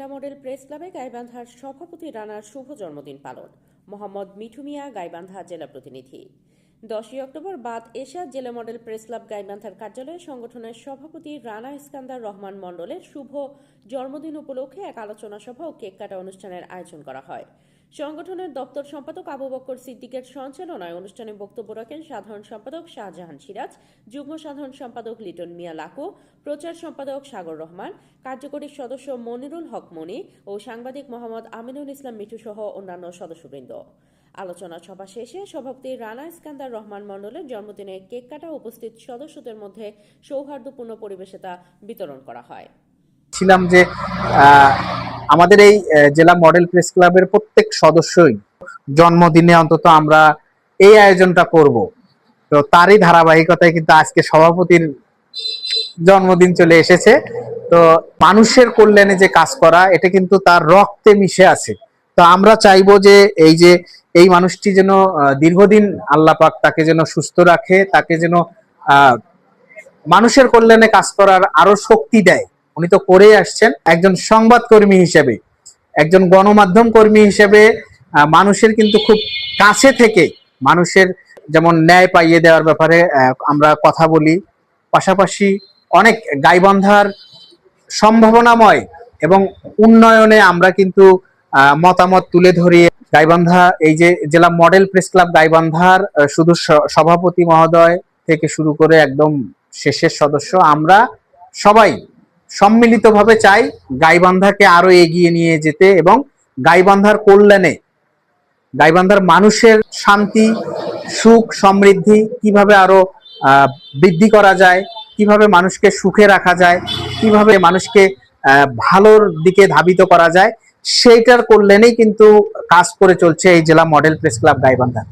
জেলা model press ক্লাবে গাইবান্ধার সভাপতি রানার শুভ জন্মদিন পালন। মোহাম্মদ মিঠুমিয়া গাইবান্ধা জেলা প্রতিনিধি। দশই অক্টোবর বাদ এশিয়া জেলা মডেল প্রেস ক্লাব গাইবান্ধার কার্যালয়ে সংগঠনের সভাপতি রানা ইস্কান্দার রহমান মণ্ডলের শুভ জন্মদিন উপলক্ষে এক আলোচনা সভা ও কেক কাটা অনুষ্ঠানের আয়োজন করা হয়। সংগঠনের দপ্তর সম্পাদক আবু বক্কর সিদ্দিকের সঞ্চালনায় অনুষ্ঠানে বক্তব্য রাখেন সাধারণ সম্পাদক শাহজাহান সিরাজ, যুগ্ম সাধারণ সম্পাদক লিটন মিয়া লাকো, প্রচার সম্পাদক সাগর রহমান, কার্যকরী সদস্য মনিরুল হক মনি ও সাংবাদিক মোহাম্মদ আমিনুল ইসলাম মিঠু সহ অন্যান্য সদস্যবৃন্দ। আলোচনা সভা শেষে সভাপতি রানা ইস্কান্দার রহমান মণ্ডলের জন্মদিনে কেক কাটা উপস্থিত সদস্যদের মধ্যে সৌহার্দ্যপূর্ণ পরিবেশে তা বিতরণ করা হয়। ছিলাম যে আমাদের এই জেলা মডেল প্রেস ক্লাবের প্রত্যেক সদস্যই জন্মদিনে অন্তত আমরা এই আয়োজনটা করব। তো তারই ধারাবাহিকতায় কিন্তু আজকে সভাপতির জন্মদিন চলে এসেছে। তো মানুষের কল্যাণে যে কাজ করা, এটা কিন্তু তার রক্তে মিশে আছে। তো আমরা চাইব যে এই যে এই মানুষটি যেন দীর্ঘদিন আল্লাহ পাক তাকে যেন সুস্থ রাখে, তাকে যেন মানুষের কল্যাণে কাজ করার আরও শক্তি দেয়। উনি তো করেই আসছেন, একজন সংবাদকর্মী হিসেবে, একজন গণমাধ্যম কর্মী হিসেবে মানুষের কিন্তু খুব কাছে থেকে, মানুষের যেমন ন্যায় পাইয়ে দেওয়ার ব্যাপারে আমরা কথা বলি। পাশাপাশি অনেক গাইবান্ধার সম্ভাবনাময় এবং উন্নয়নে আমরা কিন্তু মতামত তুলে ধরি গাইবান্ধা, এই যে জেলা মডেল প্রেস ক্লাব গাইবান্ধার শুধু সভাপতি মহোদয় থেকে শুরু করে একদম শেষের সদস্য, আমরা সবাই সম্মিলিতভাবে চাই গাইবান্ধাকে আরও এগিয়ে নিয়ে যেতে এবং গাইবান্ধার কল্যাণে, গাইবান্ধার মানুষের শান্তি, সুখ, সমৃদ্ধি কীভাবে আরও বৃদ্ধি করা যায়, কীভাবে মানুষকে সুখে রাখা যায়, কীভাবে মানুষকে ভালোর দিকে ধাবিত করা যায় সেইটার কল্যাণেই কিন্তু কাজ করে চলছে এই জেলা মডেল প্রেস ক্লাব গাইবান্ধা।